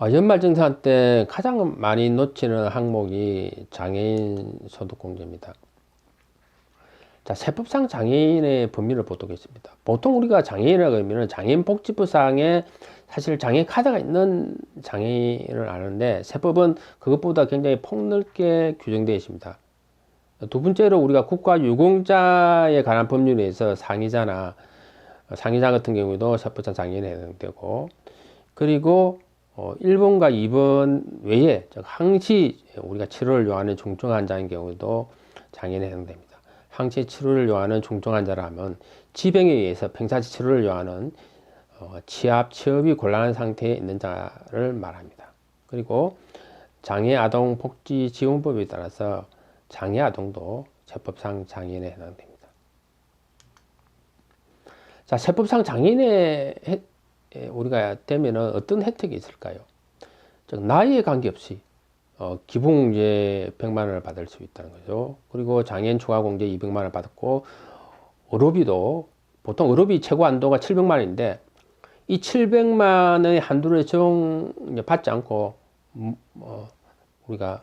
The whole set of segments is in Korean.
어, 연말정산 때 가장 많이 놓치는 항목이 장애인 소득공제입니다. 자, 세법상 장애인의 범위를 보도겠습니다. 보통 우리가 장애인이라고 하면 장애인 복지부상에 사실 장애 카드가 있는 장애인을 아는데 세법은 그것보다 굉장히 폭넓게 규정되어 있습니다. 두 번째로 우리가 국가 유공자에 관한 법률에서 상위자나 상위자 같은 경우도 세법상 장애인에 해당되고 그리고 어, 1번과 2번 외에 즉 항시 우리가 치료를 요하는 중증 환자인 경우도 장애인에 해당됩니다. 항시 치료를 요하는 중증 환자라면 지병에 의해서 평사치 치료를 요하는 어, 취압, 취업이 곤란한 상태에 있는 자를 말합니다. 그리고 장애 아동 복지 지원법에 따라서 장애 아동도 세법상 장애인에 해당됩니다. 자, 세법상 장애인에 우리가 되면은 어떤 혜택이 있을까요? 즉 나이에 관계없이 어, 기본공제 100만 원을 받을 수 있다는 거죠. 그리고 장애인 추가 공제 200만 원을 받았고 의료비도 보통 의료비 최고 한도가 700만 원인데 이 700만 원의 한도를 정 받지 않고 음, 어, 우리가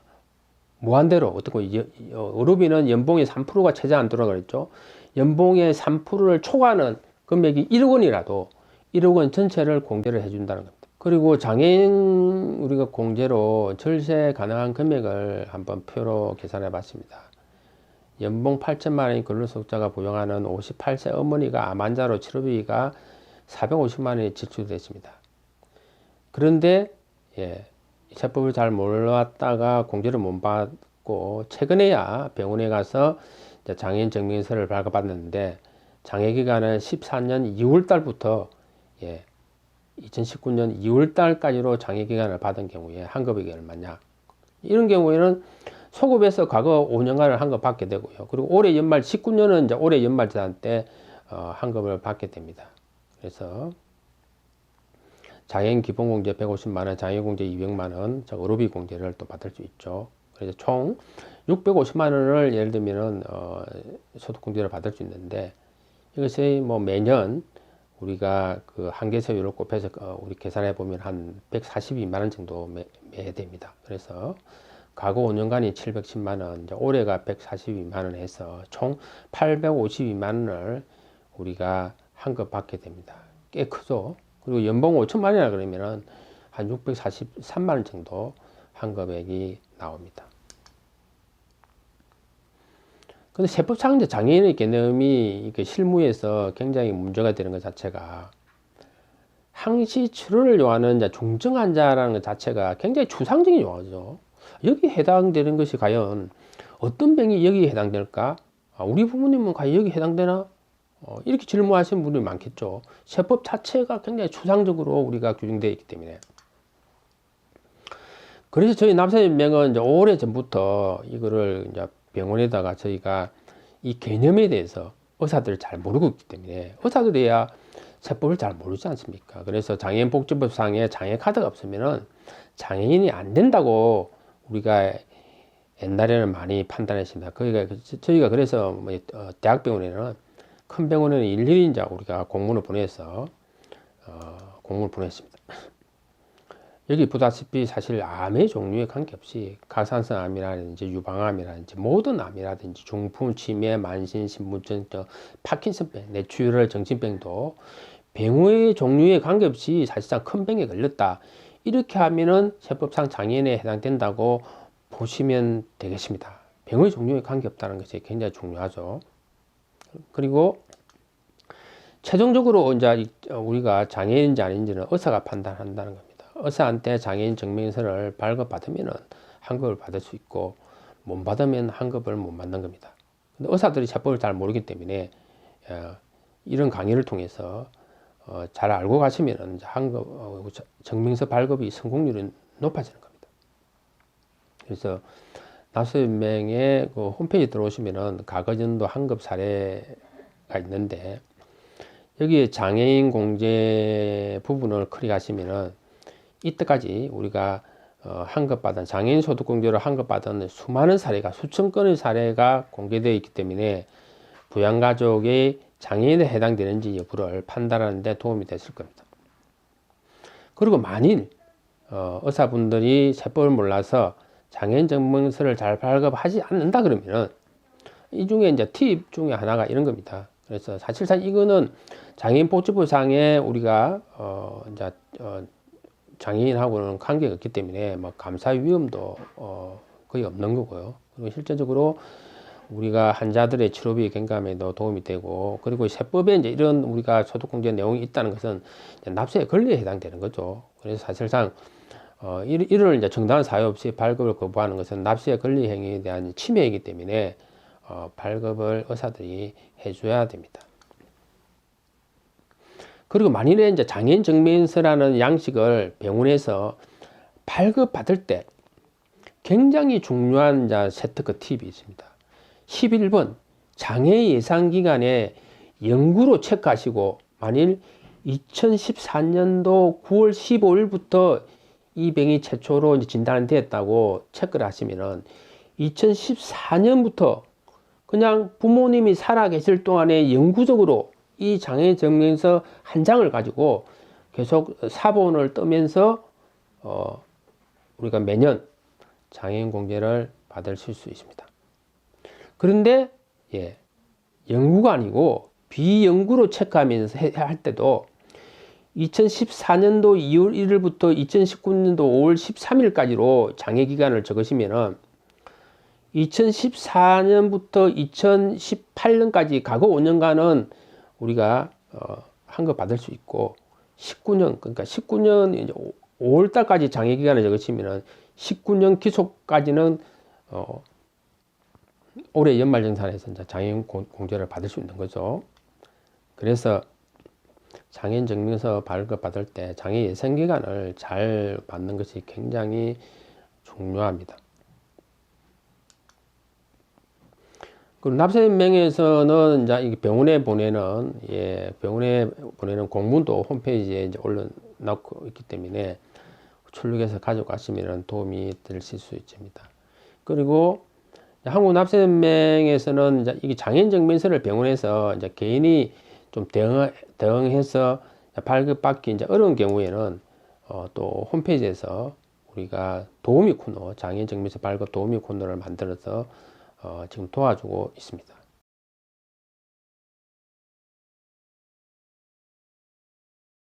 무한대로 어떻고 의료비는 연봉의 3%가 최저 한도라고 그랬죠. 연봉의 3%를 초과하는 금액이 1억 원이라도 1억 원 전체를 공제를 해준다는 겁니다. 그리고 장애인 우리가 공제로 절세 가능한 금액을 한번 표로 계산해 봤습니다. 연봉 8천만 원인 근로소득자가 부용하는 58세 어머니가 암 환자로 치료비가 450만 원이 지출됐습니다. 그런데 예, 세법을 잘 몰랐다가 공제를 못 받고 최근에야 병원에 가서 장애인 증명서를 발급받는데 장애 기간은 14년 2월 달부터 예, 2019년 2월 달까지로 장애 기간을 받은 경우에 환급액이 얼마냐? 이런 경우에는 소급해서 과거 5년간을 환급 받게 되고요. 그리고 올해 연말 19년은 이제 올해 연말 재단 때 어, 환급을 받게 됩니다. 그래서 장애인 기본공제 150만 원, 장애공제 200만 원, 저 의료비 공제를 또 받을 수 있죠. 그래서 총 650만 원을 예를 들면은 어, 소득공제를 받을 수 있는데 이것이 뭐 매년 우리가 그 한계세율을 곱해서 어, 우리 계산해 보면 한 142만 원 정도 매, 매 됩니다. 그래서 과거 5년간이 710만 원, 올해가 142만 원 해서 총 852만 원을 우리가 환급 받게 됩니다. 꽤 크죠. 그리고 연봉 5천만 원이라 그러면은 한 643만 원 정도 환급액이 나옵니다. 근데 세법상 이제 장애인의 개념이 실무에서 굉장히 문제가 되는 것 자체가 항시 치료를 요하는 중증 환자라는 것 자체가 굉장히 추상적인 용어죠. 여기 해당되는 것이 과연 어떤 병이 여기에 해당될까? 아, 우리 부모님은 과연 여기 해당되나? 어, 이렇게 질문하시는 분들이 많겠죠. 세법 자체가 굉장히 추상적으로 우리가 규정되어 있기 때문에. 그래서 저희 남사연맹은 이제 오래 전부터 이거를 이제 병원에다가 저희가 이 개념에 대해서 의사들을 잘 모르고 있기 때문에 의사들이야 세법을 잘 모르지 않습니까? 그래서 장애인 복지법상에 장애 카드가 없으면은 장애인이 안 된다고 우리가 옛날에는 많이 판단했습니다. 거기가 저희가 그래서 뭐 어, 대학병원에는 큰 병원에는 일일이 이제 우리가 공문을 보내서 어, 공문을 보냈습니다. 여기 보다시피 사실 암의 종류에 관계없이 가산성 암이라든지 유방암이라든지 모든 암이라든지 중풍, 치매, 만신, 신분증, 파킨슨병, 뇌출혈, 정신병도 병의 종류에 관계없이 사실상 큰 병에 걸렸다. 이렇게 하면은 세법상 장애인에 해당된다고 보시면 되겠습니다. 병의 종류에 관계없다는 것이 굉장히 중요하죠. 그리고 최종적으로 이제 우리가 장애인인지 아닌지는 의사가 판단한다는 겁니다. 의사한테 장애인 증명서를 발급받으면 환급을 받을 수 있고 못 받으면 환급을 못 받는 겁니다. 근데 의사들이 세법을 잘 모르기 때문에 어, 이런 강의를 통해서 어, 잘 알고 가시면 환급 어, 증명서 발급이 성공률이 높아지는 겁니다. 그래서 나스연맹의 그 홈페이지 들어오시면은 과거전도 환급 사례가 있는데 여기에 장애인 공제 부분을 클릭하시면은 이때까지 우리가 어, 환급받은 장애인 소득 공제로 환급받은 수많은 사례가 수천 건의 사례가 공개되어 있기 때문에 부양 가족의 장애인에 해당되는지 여부를 판단하는 데 도움이 됐을 겁니다. 그리고 만일 어, 의사분들이 세법을 몰라서 장애인 증명서를 잘 발급하지 않는다 그러면은 이 중에 이제 팁 중에 하나가 이런 겁니다. 그래서 사실상 이거는 장애인 복지부상에 우리가 어 이제 어 장애인하고는 관계가 없기 때문에 뭐 감사 위험도 어 거의 없는 거고요. 그리고 실제적으로 우리가 환자들의 치료비 경감에도 도움이 되고 그리고 세법에 이제 이런 우리가 소득공제 내용이 있다는 것은 납세의 권리에 해당되는 거죠. 그래서 사실상 어, 이- 이를 이제 정당한 사유 없이 발급을 거부하는 것은 납세의 권리 행위에 대한 침해이기 때문에 어, 발급을 의사들이 해줘야 됩니다. 그리고 만일에 이제 장애인 증명서라는 양식을 병원에서 발급 받을 때 굉장히 중요한 이제 세트크 팁이 있습니다. 11번 장애 예상 기간에 영구로 체크하시고 만일 2014년도 9월 15일부터 이 병이 최초로 이제 진단이 되었다고 체크를 하시면은 2014년부터 그냥 부모님이 살아 계실 동안에 영구적으로 이 장애 증명서 한 장을 가지고 계속 사본을 뜨면서 어 우리가 매년 장애인 공제를 받으실 수 있습니다. 그런데 예 영구가 아니고 비영구로 체크하면서 해- 할 때도 2014년도 2월 1일부터 2019년도 5월 13일까지로 장애 기간을 적으시면은 2014년부터 2018년까지 과거 5년간은 우리가 어, 한거 받을 수 있고 19년 그러니까 19년 이제 5월 달까지 장애 기간을 적으시면은 19년 기속까지는 어, 올해 연말정산에서 이제 장애인 공- 공제를 받을 수 있는 거죠. 그래서 장애인 증명서 발급 받을 때 장애 예상 기간을 잘 받는 것이 굉장히 중요합니다. 그리고 납세명에서는 이제 이 병원에 보내는 예 병원에 보내는 공문도 홈페이지에 이제 올려놓고 있기 때문에 출력해서 가져가시면 도움이 되실 수 있습니다. 그리고 한국납세명에서는 이제 이게 장애인 증명서를 병원에서 이제 개인이 좀 대응 대응해서 발급받기 이제 어려운 경우에는 어, 또 홈페이지에서 우리가 도우미 코너 장애인 증명서 발급 도우미 코너를 만들어서 어, 지금 도와주고 있습니다.